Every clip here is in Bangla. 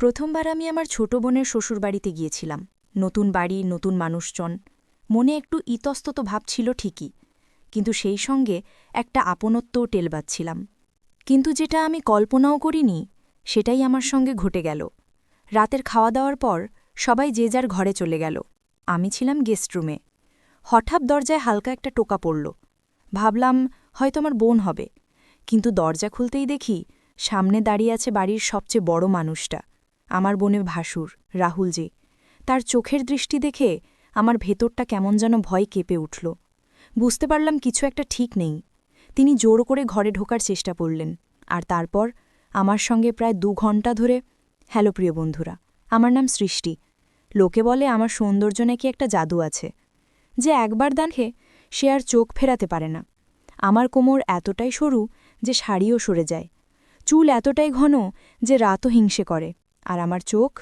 প্রথমবার আমি আমার ছোট বোনের শ্বশুরবাড়িতে গিয়েছিলাম। নতুন বাড়ি, নতুন মানুষজন। মনে একটু ইতস্তত ভাব ছিল ঠিকই, কিন্তু সেই সঙ্গে একটা আপনত্বও টেল পাচ্ছিলাম। কিন্তু যেটা আমি কল্পনাও করিনি, সেটাই আমার সঙ্গে ঘটে গেল। রাতের খাওয়া দাওয়ার পর সবাই যে যার ঘরে চলে গেল। আমি ছিলাম গেস্ট রুমে। হঠাৎ দরজায় হালকা একটা টোকা পড়ল। ভাবলাম, হয়তো আমার বোন হবে। কিন্তু দরজা খুলতেই দেখি, সামনে দাঁড়িয়ে আছে বাড়ির সবচেয়ে বড় মানুষটা। আমার বোনের ভাসুর, রাহুল যে। তার চোখের দৃষ্টি দেখে আমার ভেতরটা কেমন যেন ভয় কেঁপে উঠল। বুঝতে পারলাম কিছু একটা ঠিক নেই। তিনি জোর করে ঘরে ঢোকার চেষ্টা করলেন। আর তারপর আমার সঙ্গে প্রায় দু ঘণ্টা ধরে, হ্যালো প্রিয় বন্ধুরা, আমার নাম সৃষ্টি। লোকে বলে আমার সৌন্দর্য নাকি একটা জাদু আছে। যে একবার দানহে সে আর চোখ ফেরাতে পারে না। আমার কোমর এতটাই সরু যে শাড়িও সরে যায়। চুল এতটাই ঘন যে রাতও হিংসে করে। আর আমার চোখ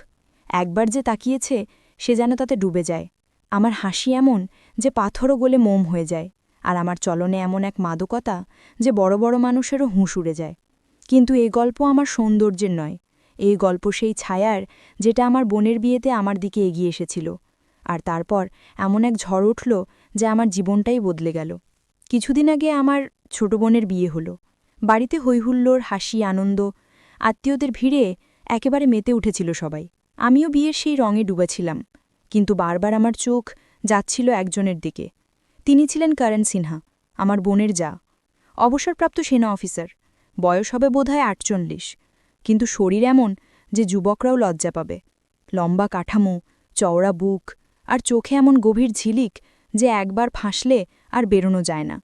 একবার যে তাকিয়েছে, সে যেন তাতে ডুবে যায়। আমার হাসি এমন যে পাথরও গোলে মোম হয়ে যায়, আর আমার চলনে এমন এক মাদকতা যে বড় বড় মানুষেরও হুঁশ উড়ে যায়। কিন্তু এই গল্প আমার সৌন্দর্যের নয়। এই গল্প সেই ছায়ার যেটা আমার বোনের বিয়েতে আমার দিকে এগিয়ে এসেছিল। আর তারপর এমন এক ঝড় উঠল যে আমার জীবনটাই বদলে গেল। কিছুদিন আগে আমার ছোট বোনের বিয়ে হলো। বাড়িতে হৈহুল্লোর হাসি, আনন্দ, আত্মীয়দের ভিড়ে একেবারে মেতে উঠেছিল সবাই। আমিও বিয়ের সেই রঙে ডুবেছিলাম, কিন্তু বারবার আমার চোখ যাচ্ছিল একজনের দিকে। তিনি ছিলেন করণ সিনহা, আমার বোনের যা। অবসরপ্রাপ্ত সেনা অফিসার, বয়স হবে বোধহয় আটচল্লিশ, কিন্তু শরীর এমন যে যুবকরাও লজ্জা পাবে। লম্বা কাঠামো, চওড়া বুক আর চোখে এমন গভীর ঝিলিক যে একবার ফাঁসলে আর বেরোনো যায় না।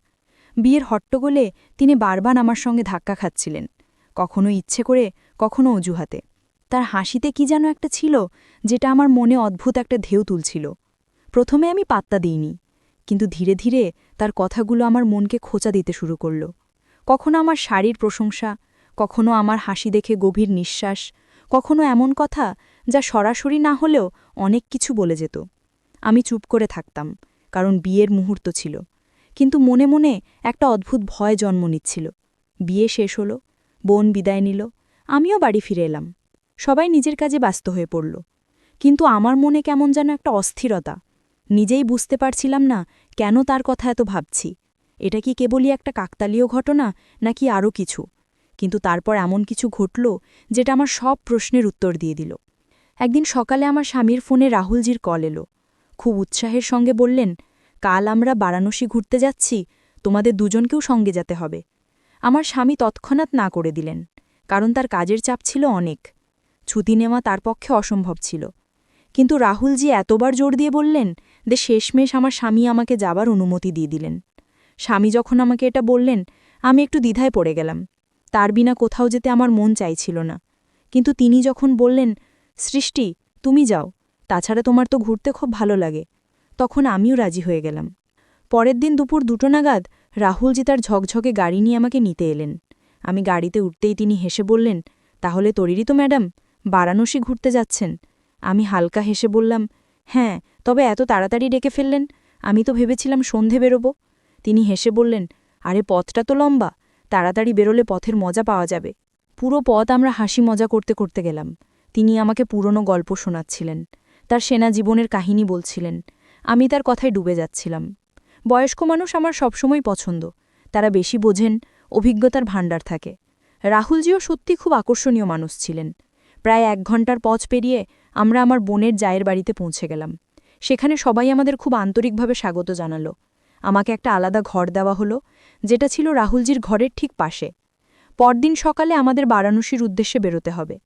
বিয়ের হট্টগোলে তিনি বারবার আমার সঙ্গে ধাক্কা খাচ্ছিলেন, কখনো ইচ্ছে করে, কখনো অজুহাতে। তার হাসিতে কি যেন একটা ছিল, যেটা আমার মনে অদ্ভুত একটা ঢেউ তুলছিল। প্রথমে আমি পাত্তা দিইনি, কিন্তু ধীরে ধীরে তার কথাগুলো আমার মনকে খোঁচা দিতে শুরু করল। কখনো আমার শাড়ির প্রশংসা, কখনো আমার হাসি দেখে গভীর নিঃশ্বাস, কখনো এমন কথা যা সরাসরি না হলেও অনেক কিছু বলে যেত। আমি চুপ করে থাকতাম, কারণ বিয়ের মুহূর্ত ছিল, কিন্তু মনে মনে একটা অদ্ভুত ভয় জন্ম নিচ্ছিল। বিয়ে শেষ হল, বোন বিদায় নিল, আমিও বাড়ি ফিরে এলাম। সবাই নিজের কাজে ব্যস্ত হয়ে পড়ল। কিন্তু আমার মনে কেমন যেন একটা অস্থিরতা। নিজেই বুঝতে পারছিলাম না, কেন তার কথা এত ভাবছি। এটা কি কেবলই একটা কাকতালীয় ঘটনা, নাকি আরও কিছু? কিন্তু তারপর এমন কিছু ঘটল, যেটা আমার সব প্রশ্নের উত্তর দিয়ে দিল। একদিন সকালে আমার স্বামীর ফোনে রাহুলজির কল এলো। খুব উৎসাহের সঙ্গে বললেন, কাল আমরা বারাণসী ঘুরতে যাচ্ছি, তোমাদের দুজনকেও সঙ্গে যেতে হবে। আমার স্বামী তৎক্ষণাৎ না করে দিলেন, কারণ তার কাজের চাপ ছিল অনেক। ছুটি নেওয়া তার পক্ষে অসম্ভব ছিল। কিন্তু রাহুলজি এতবার জোর দিয়ে বললেন যে শেষমেশ আমার স্বামী আমাকে যাবার অনুমতি দিয়ে দিলেন। স্বামী যখন আমাকে এটা বললেন, আমি একটু দ্বিধায় পড়ে গেলাম। তার বিনা কোথাও যেতে আমার মন চাইছিল না। কিন্তু তিনি যখন বললেন, সৃষ্টি, তুমি যাও, তাছাড়া তোমার তো ঘুরতে খুব ভালো লাগে, তখন আমিও রাজি হয়ে গেলাম। পরের দিন দুপুর দুটো নাগাদ রাহুলজি তার ঝকঝকে গাড়ি নিয়ে আমাকে নিতে এলেন। আমি গাড়িতে উঠতেই তিনি হেসে বললেন, তাহলে তরিরই তো, ম্যাডাম। বারাণসী ঘুরতে যাচ্ছেন। আমি হালকা হেসে বললাম হ্যাঁ তবে এত তাড়াতাড়ি ডেকে ফেললেন, আমি তো ভেবেছিলাম সন্ধে বেরোব। তিনি হেসে বললেন, আরে, পথটা তো লম্বা, তাড়াতাড়ি বেরোলে পথের মজা পাওয়া যাবে। পুরো পথ আমরা হাসি মজা করতে করতে গেলাম। তিনি আমাকে পুরনো গল্প শোনাচ্ছিলেন, তার সেনা জীবনের কাহিনী বলছিলেন। আমি তার কথায় ডুবে যাচ্ছিলাম। বয়স্ক মানুষ আমার সবসময় পছন্দ, তারা বেশি বোঝেন, অভিজ্ঞতার ভাণ্ডার থাকে। রাহুলজিও সত্যি খুব আকর্ষণীয় মানুষ ছিলেন। প্রায় এক ঘণ্টার পথ পেরিয়ে আমরা আমার বোনের জায়ের বাড়িতে পৌঁছে গেলাম। সেখানে সবাই আমাদের খুব আন্তরিকভাবে স্বাগত জানালো। আমাকে একটা আলাদা ঘর দেওয়া হলো, যেটা ছিল রাহুলজির ঘরের ঠিক পাশে। পরদিন সকালে আমাদের বারাণসীর উদ্দেশ্যে বেরোতে হবে।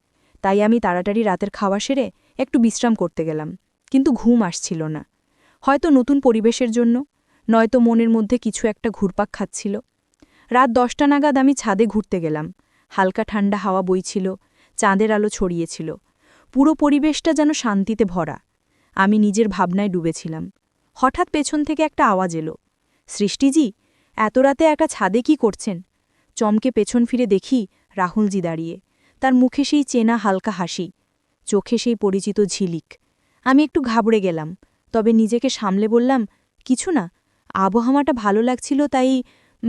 তাই আমি তাড়াতাড়ি রাতের খাওয়া সেরে একটু বিশ্রাম করতে গেলাম, কিন্তু ঘুম আসছিল না। হয়তো নতুন পরিবেশের জন্য, নয়তো মনের মধ্যে কিছু একটা ঘুরপাক খাচ্ছিল। রাত দশটা নাগাদ আমি ছাদে ঘুরতে গেলাম। হালকা ঠান্ডা হাওয়া বইছিল চাঁদের আলো ছড়িয়েছিল। পুরো পরিবেশটা যেন শান্তিতে ভরা। আমি নিজের ভাবনায় ডুবেছিলাম। হঠাৎ পেছন থেকে একটা আওয়াজ এলো। সৃষ্টিজি, এত রাতে একটা ছাদে কি করছেন? চমকে পেছন ফিরে দেখি রাহুলজি দাঁড়িয়ে। তার মুখে সেই চেনা হালকা হাসি। চোখে সেই পরিচিত ঝিলিক। আমি একটু ঘাবড়ে গেলাম, তবে নিজেকে সামলে বললাম, কিছু না, আবহাওয়াটা ভালো লাগছিল, তাই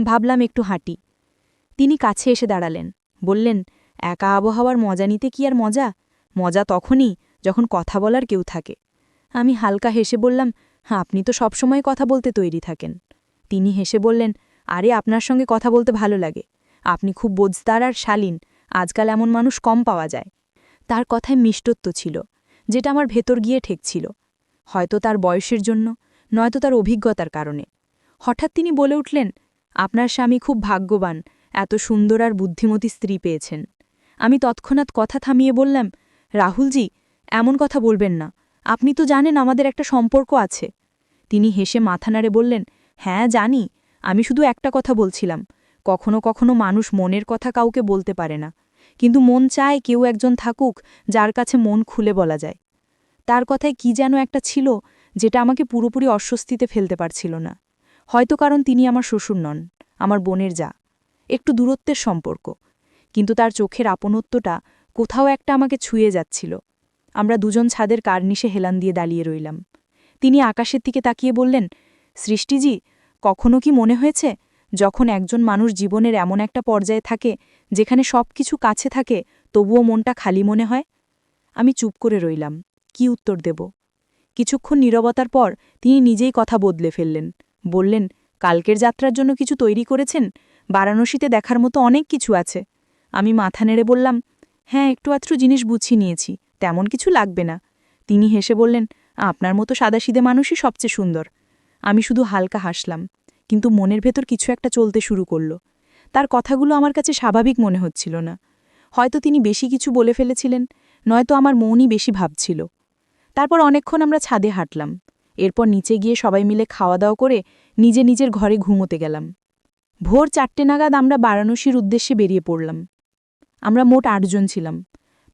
ভাবলাম একটু হাঁটি। তিনি কাছে এসে দাঁড়ালেন। বললেন একা আবহাওয়ার মজা নিতে কি আর মজা? মজা তখনই যখন কথা বলার কেউ থাকে। আমি হালকা হেসে বললাম, আপনি তো সবসময় কথা বলতে তৈরি থাকেন। তিনি হেসে বললেন, আরে, আপনার সঙ্গে কথা বলতে ভালো লাগে। আপনি খুব বোঝদার আর শালীন। আজকাল এমন মানুষ কম পাওয়া যায়। তার কথায় মিষ্টত্ব ছিল, যেটা আমার ভেতর গিয়ে ঠেকছিল। হয়তো তার বয়সের জন্য, নয়তো তার অভিজ্ঞতার কারণে। হঠাৎ তিনি বলে উঠলেন, আপনার স্বামী খুব ভাগ্যবান, এত সুন্দর আর বুদ্ধিমতী স্ত্রী পেয়েছেন। আমি তৎক্ষণাৎ কথা থামিয়ে বললাম, রাহুলজি, এমন কথা বলবেন না। আপনি তো জানেন আমাদের একটা সম্পর্ক আছে। তিনি হেসে মাথা নাড়ে বললেন হ্যাঁ জানি। আমি শুধু একটা কথা বলছিলাম। কখনো কখনো মানুষ মনের কথা কাউকে বলতে পারে না। কিন্তু মন চায় কেউ একজন থাকুক যার কাছে মন খুলে বলা যায়। তার কথায় কি যেন একটা ছিল যেটা আমাকে পুরোপুরি অস্বস্তিতে ফেলতে পারছিল না। হয়তো কারণ তিনি আমার শ্বশুর নন, আমার বোনের যা। একটু দূরত্বের সম্পর্ক। কিন্তু তার চোখের আপনত্বটা কোথাও একটা আমাকে ছুঁয়ে যাচ্ছিল। আমরা দুজন ছাদের কার্নিশে হেলান দিয়ে দাঁড়িয়ে রইলাম। তিনি আকাশের দিকে তাকিয়ে বললেন, সৃষ্টিজি, কখনো কি মনে হয়েছে, যখন একজন মানুষ জীবনের এমন একটা পর্যায়ে থাকে, যেখানে সব কিছু কাছে থাকে, তবুও মনটা খালি মনে হয়? আমি চুপ করে রইলাম। কি উত্তর দেব? কিছুক্ষণ নীরবতার পর তিনি নিজেই কথা বদলে ফেললেন। বললেন, কালকের যাত্রার জন্য কিছু তৈরি করেছেন? বারাণসীতে দেখার মতো অনেক কিছু আছে। আমি মাথা নেড়ে বললাম হ্যাঁ একটু আত্রু জিনিস বুঝিয়ে নিয়েছি, তেমন কিছু লাগবে না। তিনি হেসে বললেন, আপনার মতো সাদাসিদে মানুষই সবচেয়ে সুন্দর। আমি শুধু হালকা হাসলাম, কিন্তু মনের ভেতর কিছু একটা চলতে শুরু করল। তার কথাগুলো আমার কাছে স্বাভাবিক মনে হচ্ছিল না। হয়তো তিনি বেশি কিছু বলে ফেলেছিলেন, নয়তো আমার মনই বেশি ভাবছিল। তারপর অনেকক্ষণ আমরা ছাদে হাঁটলাম। এরপর নিচে গিয়ে সবাই মিলে খাওয়া দাওয়া করে নিজে নিজের ঘরে ঘুমোতে গেলাম। ভোর চারটে নাগাদ আমরা বারাণসীর উদ্দেশ্যে বেরিয়ে পড়লাম। আমরা মোট আটজন ছিলাম,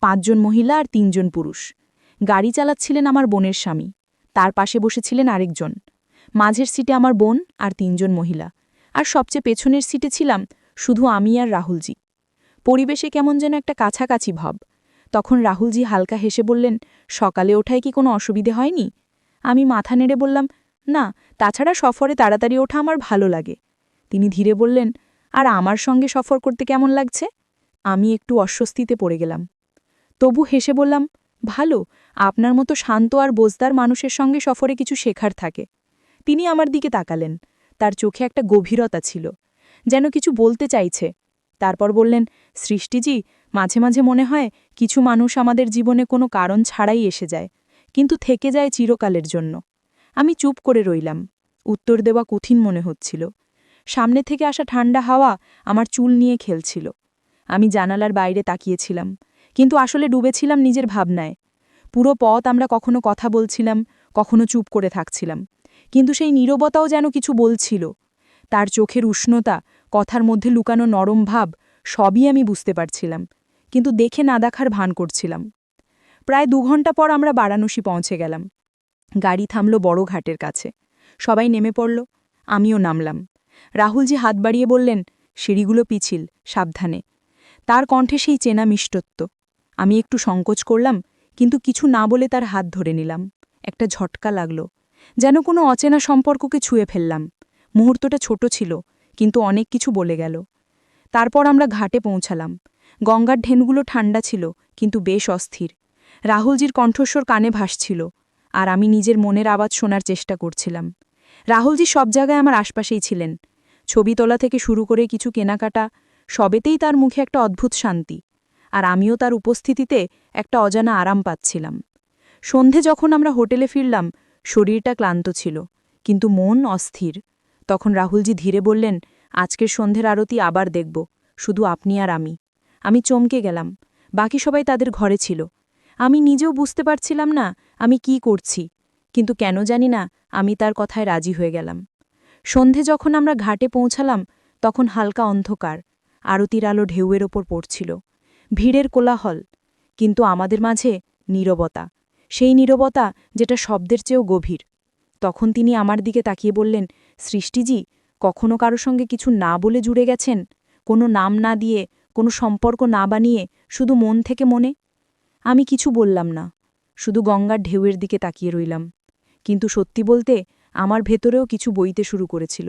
পাঁচজন মহিলা আর তিনজন পুরুষ। গাড়ি চালাচ্ছিলেন আমার বোনের স্বামী, তার পাশে বসেছিলেন আরেকজন। মাঝের সিটে আমার বোন আর তিনজন মহিলা, আর সবচেয়ে পেছনের সিটে ছিলাম শুধু আমি আর রাহুলজি। পরিবেশে কেমন যেন একটা কাছাকাছি ভাব। তখন রাহুলজি হালকা হেসে বললেন, সকালে ওঠায় কি কোনো অসুবিধে হয়নি? আমি মাথা নেড়ে বললাম, না, তাছাড়া সফরে তাড়াতাড়ি ওঠা আমার ভালো লাগে। তিনি ধীরে বললেন, আর আমার সঙ্গে সফর করতে কেমন লাগছে? আমি একটু অস্বস্তিতে পড়ে গেলাম। তবু হেসে বললাম, ভালো, আপনার মতো শান্ত আর বোজদার মানুষের সঙ্গে সফরে কিছু শেখার থাকে। তিনি আমার দিকে তাকালেন। তার চোখে একটা গভীরতা ছিল, যেন কিছু বলতে চাইছে। তারপর বললেন, সৃষ্টিজি, মাঝে মাঝে মনে হয় কিছু মানুষ আমাদের জীবনে কোনো কারণ ছাড়াই এসে যায়, কিন্তু থেকে যায় চিরকালের জন্য। আমি চুপ করে রইলাম। উত্তর দেওয়া কঠিন মনে হচ্ছিল। সামনে থেকে আসা ঠান্ডা হাওয়া আমার চুল নিয়ে খেলছিল। আমি জানালার বাইরে তাকিয়েছিলাম, কিন্তু আসলে ডুবেছিলাম নিজের ভাবনায়। পুরো পথ আমরা কখনো কথা বলছিলাম, কখনো চুপ করে থাকছিলাম, কিন্তু সেই নীরবতাও যেন কিছু বলছিল। তার চোখের উষ্ণতা, কথার মধ্যে লুকানো নরম ভাব, সবই আমি বুঝতে পারছিলাম, কিন্তু দেখে না দেখার ভান করছিলাম। প্রায় দু ঘণ্টা পর আমরা বারাণসী পৌঁছে গেলাম। গাড়ি থামল বড় ঘাটের কাছে। সবাই নেমে পড়ল, আমিও নামলাম। রাহুলজি হাত বাড়িয়ে বললেন, সিঁড়িগুলো পিছিল, সাবধানে। তার কণ্ঠে সেই চেনা মিষ্টত্ব। আমি একটু সংকোচ করলাম, কিন্তু কিছু না বলে তার হাত ধরে নিলাম। একটা ঝটকা লাগল। যেন কোনো অচেনা সম্পর্ককে ছুঁয়ে ফেললাম। মুহূর্তটা ছোট ছিল, কিন্তু অনেক কিছু বলে গেল। তারপর আমরা ঘাটে পৌঁছালাম। গঙ্গার ঢেনগুলো ঠান্ডা ছিল, কিন্তু বেশ অস্থির। রাহুলজির কণ্ঠস্বর কানে ভাসছিল, আর আমি নিজের মনের আওয়াজ শোনার চেষ্টা করছিলাম। রাহুলজি সব জায়গায় আমার আশপাশেই ছিলেন। ছবি তোলা থেকে শুরু করে কিছু কেনাকাটা সবেতেই তার মুখে একটা অদ্ভুত শান্তি, আর আমিও তার উপস্থিতিতে একটা অজানা আরাম পাচ্ছিলাম। সন্ধে যখন আমরা হোটেলে ফিরলাম, শরীরটা ক্লান্ত ছিল, কিন্তু মন অস্থির। তখন রাহুলজি ধীরে বললেন, আজকের সন্ধ্যের আরতি আবার দেখব, শুধু আপনি আর আমি। আমি চমকে গেলাম, বাকি সবাই তাদের ঘরে ছিল। আমি নিজেও বুঝতে পারছিলাম না, আমি কি করছি, কিন্তু কেন জানি না, আমি তার কথায় রাজি হয়ে গেলাম। সন্ধে যখন আমরা ঘাটে পৌঁছালাম, তখন হালকা অন্ধকার আরতির আলো ঢেউয়ের ওপর পড়ছিল। ভিড়ের কোলাহল, কিন্তু আমাদের মাঝে নীরবতা, সেই নীরবতা যেটা শব্দের চেয়েও গভীর। তখন তিনি আমার দিকে তাকিয়ে বললেন, সৃষ্টিজি, কখনো কারও সঙ্গে কিছু না বলে জুড়ে গেছেন? কোনো নাম না দিয়ে, কোনো সম্পর্ক না বানিয়ে, শুধু মন থেকে মনে? আমি কিছু বললাম না, শুধু গঙ্গার ঢেউয়ের দিকে তাকিয়ে রইলাম। কিন্তু সত্যি বলতে, আমার ভেতরেও কিছু বইতে শুরু করেছিল,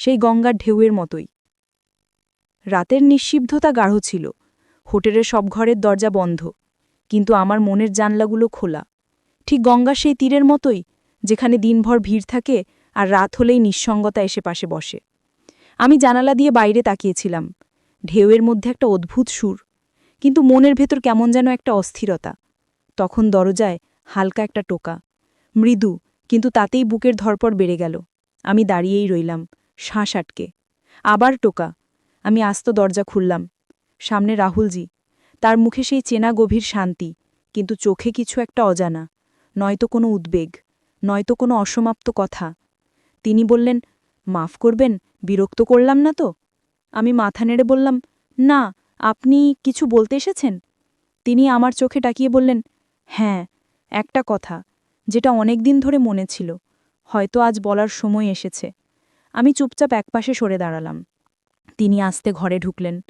সেই গঙ্গার ঢেউয়ের মতোই। রাতের নিঃশিব্ধতা গাঢ় ছিল। হোটেলের সব ঘরের দরজা বন্ধ, কিন্তু আমার মনের জানলাগুলো খোলা। ঠিক গঙ্গা সেই তীরের মতোই, যেখানে দিনভর ভিড় থাকে আর রাত হলেই নিঃসঙ্গতা এসে পাশে বসে। আমি জানালা দিয়ে বাইরে তাকিয়েছিলাম। ঢেউয়ের মধ্যে একটা অদ্ভুত সুর, কিন্তু মনের ভেতর কেমন যেন একটা অস্থিরতা। তখন দরজায় হালকা একটা টোকা। মৃদু, কিন্তু তাতেই বুকের ধরপড় বেড়ে গেল। আমি দাঁড়িয়েই রইলাম, শ্বাস আটকে। আবার টোকা। আমি আস্ত দরজা খুললাম। সামনে রাহুলজি। তার মুখে সেই চেনা গভীর শান্তি, কিন্তু চোখে কিছু একটা অজানা। নয়তো কোনো উদ্বেগ, নয়তো কোনো অসমাপ্ত কথা। তিনি বললেন, মাফ করবেন, বিরক্ত করলাম না তো? আমি মাথা নেড়ে বললাম, না, আপনি কিছু বলতে এসেছেন? তিনি আমার চোখে ডাকিয়ে বললেন হ্যাঁ একটা কথা, যেটা অনেক দিন ধরে মনে ছিল। হয়তো আজ বলার সময় এসেছে। আমি চুপচাপ একপাশে সরে দাঁড়ালাম। তিনি আস্তে ঘরে ঢুকলেন।